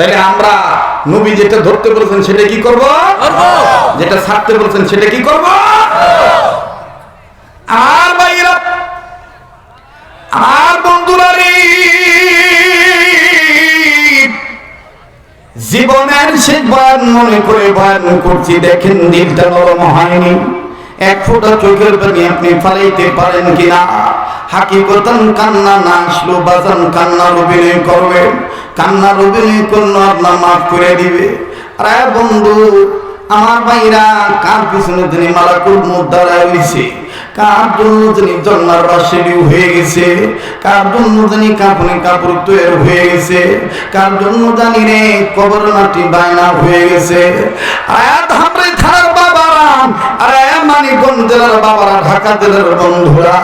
তাহলে আমরা নবী যেটা ধরতে বলেছেন সেটা কি করব? যেটা ছাড়তে বলেছেন সেটা কি করব? আর ভাইরা আর বন্ধুরা রে জীবনের শেষ বয়ান মনে করে বয়ান করছি। দেখেন দিলটা নরম হয়নি। এক ফোঁটা চোখের পানি আপনি ফালাইতে পারেন কিনা? হাকিকতান কান্না না আসলো, বাজান কান্নার অভিনয় করবে। কান্নার অভিনয় করল আপনার মাফ করে দিবে। আরে বন্ধু, আমার ভাইরা, কার পিছনে তিনি মালাকুল মুখ দাঁড়ায় হয়েছে কার জন্য তিনি জন্মার হয়ে গেছে? কার জন্য জানি কাপড়ে কাপড় তৈরি হয়ে গেছে? কার জন্য জানি রে কবর মাটি বায়না হয়ে গেছে? আয়াত হামরে বাবারা আরে মানিকগঞ্জ জেলার বাবারা, ঢাকা জেলার বন্ধুরা,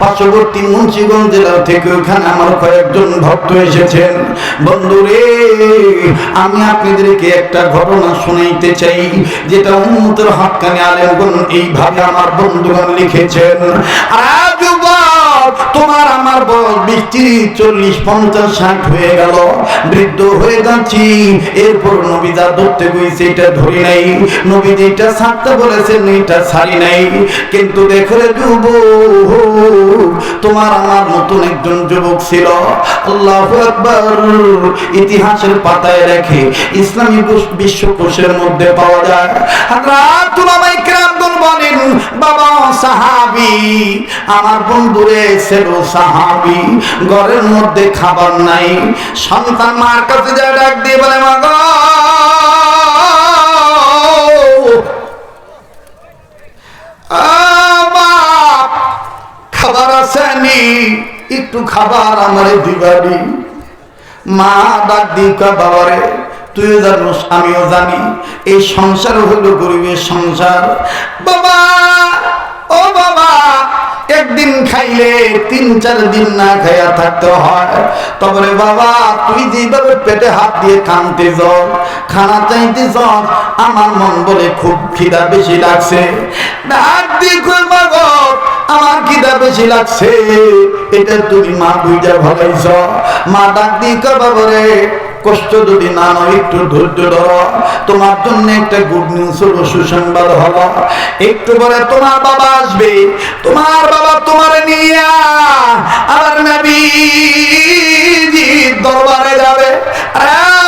পার্শ্ববর্তী মুন্সিগঞ্জ জেলা থেকে ওখানে আমার কয়েকজন ভক্ত এসেছেন। বন্ধুরে, আমি আপনাদেরকে একটা ঘটনা শুনাইতে চাই, যেটা উন্মতের হকানে আলেমগণ এইভাবে আমার বন্ধুগণ লিখেছেন। আর তোমার আমার বয়স তিরিশ, চল্লিশ, পঞ্চাশ, ষাট হয়ে গেল। বৃদ্ধ হয়ে যাচ্ছি। এরপর নবী যা ধরতে গেছে এটা ধরি নাই। নবী যেটা ছাড়তে বলেছেন, এটা ছাড়ি নাই। কিন্তু দেখো রে যুবক, তোমার আমার মতন একজন যুবক ছিল। আল্লাহ আকবার, ইতিহাসের পাতায় রেখে ইসলামী বিশ- বিশ্বকোষের মধ্যে পাওয়া যায়। বলেন বাবা সাহাবি, আমার বন্ধুরে ছিল সাহাবী, ঘরের মধ্যে খাবার নাই। সন্তান মার কাছে যায় ডাক দিয়ে বলে মা খাবার আসেনি একটু খাবার আমার দিবারি মা ডাক দিকা বাবারে, তুইও জানোস, আমিও জানি, এই সংসার হলো গরিবের সংসার। বাবা, ও বাবা একদিন খাইলে তিন, চার দিন না খাইয়া থাকতে হয়। তবে বাবা, তুই যেভাবে পেটে হাত দিয়ে কানতে যাও খানা চাইতে যাও আমার মন বলে খুব খিদা বেশি লাগছে। ডাক আমার খিদা বেশি লাগছে। এটা তুমি মা বুঝা ভালাইছ মা ডাক দিয়ে কই বাবা রে কষ্ট যদি না নয় একটু ধৈর্য ধরো। তোমার জন্য একটা গুড নিউজ হলো, সুসংবাদ হলো। একটু পরে তোমার বাবা আসবে। তোমার বাবা তোমার নিয়ে আর নবী দরবারে যাবে।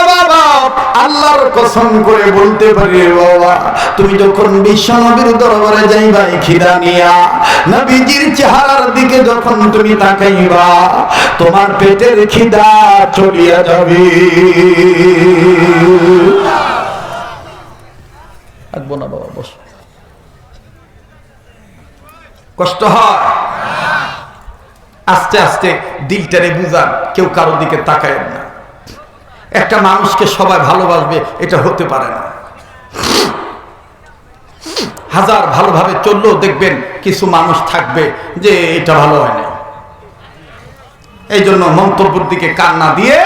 বাবা আল্লাহর কসম করে বলতে পারি বাবা, তুমি যখন বিশ্ব নবীর দরবারে যাইবা খিদা নিয়া, নবীজির চেহারার দিকে যখন তুমি তাকাইবা, তোমার পেটের খিদা চলিয়া যাবে। থাকব না বাবা, বস। কষ্ট হয়। আস্তে আস্তে দিলটারে বুঝান, কেউ কারোর দিকে তাকায় না। একটা মানুষকে সবাই ভালোবাসবে এটা হতে পারে না। হাজার ভালোভাবে চললেও দেখবেন কিছু মানুষ থাকবে যে এটা ভালো হয় না। এই জন্য মন্তব্যের দিকে কান না দিয়ে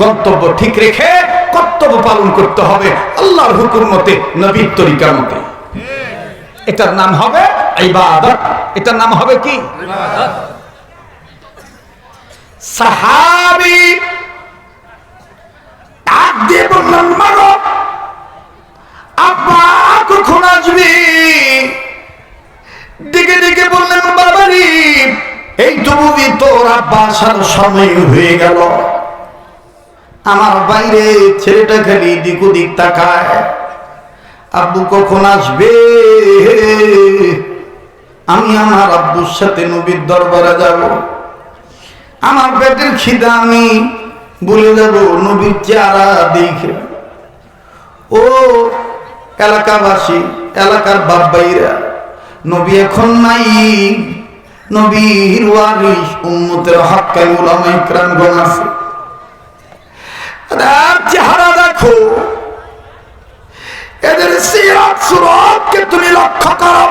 গন্তব্য ঠিক রেখে কর্তব্য পালন করতে হবে আল্লাহর হুকুর মতে নবীর তরিকার মতে। এটার নাম হবে ইবাদত। এটার নাম হবে কি? সাহাবি ডাক দিয়ে বললাম, মাগো, আব্বা, কখন আসবি? দিকে দিকে বললেন, বাবারি, এই তো তোর আব্বা আসার সময় হয়ে গেল। আমার বাইরে ছেলেটা খালি দিক ওদিক তাকায়। আব্বু, কখন আসবে? আমি আমার আব্বুর সাথে নবীর দরবারে যাব। আমার পেটের খিদা, আমি বলে যাব নবীর চেহারা দেখে। ও এলাকাবাসী, এলাকার বাব্বাইরা নবী এখন নাই। আর দেখো তুমি লক্ষ্য করো।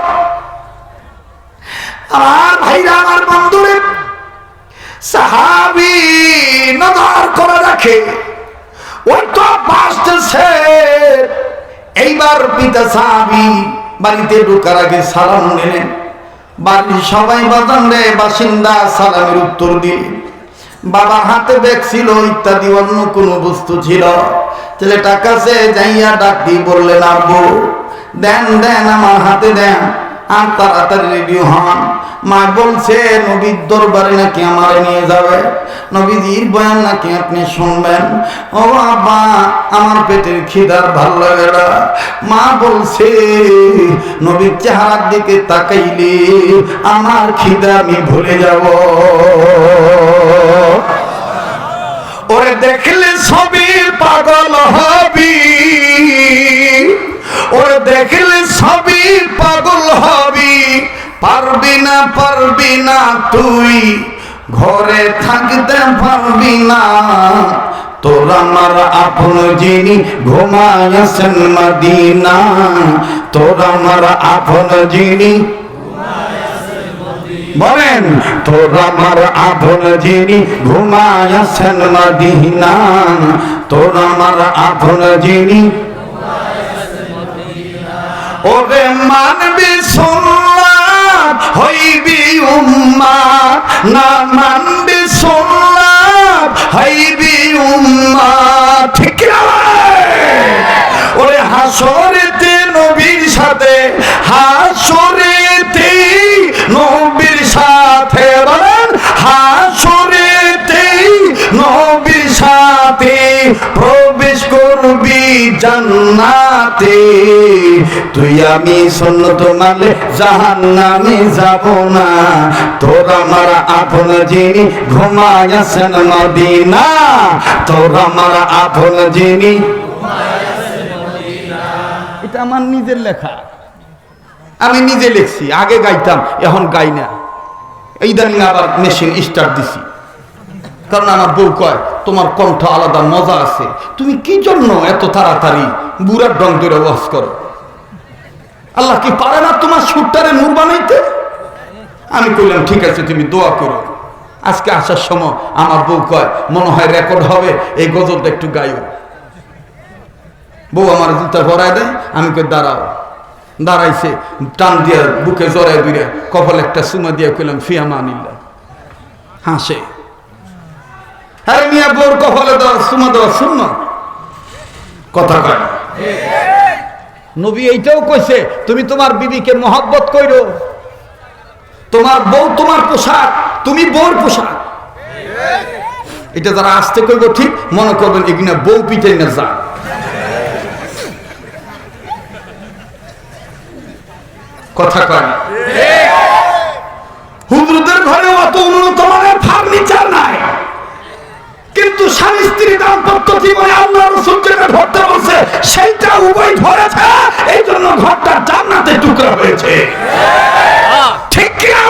আমার ভাইরা রাখে। ওই তো বাসতেছে এইবার পিতা সাহাবি বাড়িতে ঢোকার আগে সালাম নিলেন বাড়ির সবাই বাজান রে বাসিন্দা, সালামের উত্তর দিলেন বাবার হাতে ব্যাগ ছিল, ইত্যাদি, অন্য কোনো বস্তু ছিল। ছেলেটা কাছে যাইয়া ডাক দিয়ে বললেন, আব্বু, দেন দেন, আমার হাতে দেন। আর তাড়াতাড়ি রেডি হন। মা বলছে, নবীর দরবারে নাকি আমার নিয়ে যাবে? নবীজির বয়ান নাকি আপনি শুনবেন? ও আব্বা আমার পেটের খিদার ভালো লাগে না। মা বলছে, নবীর চেহারার দিকে তাকাইলে আমার খিদা আমি ভুলে যাব। ওরে দেখলে ছবি পাগল হবি। ওরে দেখলে সবই পাগল হবি। পারবি না পারবি না তুই, ঘরে থাকতে পারবি না। তোর আমার আপন যিনি ঘুমায়াছেন মদিনা। তোর আমার আপন যিনি বলেন, তোর আমার আপন যিনি ঘুমায়াছেন মদিনা। তোর আমার আপন যিনি ওরে মানবি সোনাত হইবি উম্মা না মানবি সোনাত হইবি উম্মা ঠিক ওরে হাসরেতে নবীর সাথে, হাসরেতে নবীর সাথে বলেন, হাসরেতে নবীর সাথে প্রবেশ করবি জান্নাতে। তুই আমি সুন্নত মালে জাহান্নামে যাব না। তোর আমার আপন যিনি ঘুমায়াছেন মদিনা। তোর আমার আপন যিনি এটা আমার নিজের লেখা। আমি নিজে লিখছি, আগে গাইতাম, এখন গাই না। ইদানিং আবার মেশিন স্টার্ট দিছি। কারণ আমার বউ কয়, তোমার কণ্ঠ আলাদা, মজা আছে। তুমি কি জন্য এত তাড়াতাড়ি বুড়ার ডং ধরে ওয়াজ করো? আল্লাহ কি পারে না তোমার সুরটারে নূর বানাইতে? আমি কইলাম, ঠিক আছে, তুমি দোয়া করো। আজকে আসার সময় আমার বউ কয়, মনে হয় রেকর্ড হবে, এই গজলটা একটু গাইও। বউ আমার জুতা ভরায় দেয়, আমি কই, দাঁড়াও। দাঁড়াইছে, টান দিয়া বুকে জড়ায় দুইরা কপাল একটা সুমা দিয়া কইলাম ফিয়ামা আনিল্লা হাসে। হ্যাঁ মিয়া বোর কপালে দেওয়া সুমা দেওয়া শূন্য? কথা কয়। নবী এইটাও কইছে তুমি তোমার বিবিকে মহব্বত কইরো। তোমার বউ তোমার পোশাক তুমি বউর পোশাক। এটা যারা আসতে কইব ঠিক মনে করবেন এগুলো বউ পিটাই না যা কথা কয় হুজুরদের ঘরে অত উন্নত সেইটা উভয় ধরেছে এই জন্য ঘরটা জান্নাতে টুকরা হয়েছে। হ্যাঁ। ঠিক কিনা?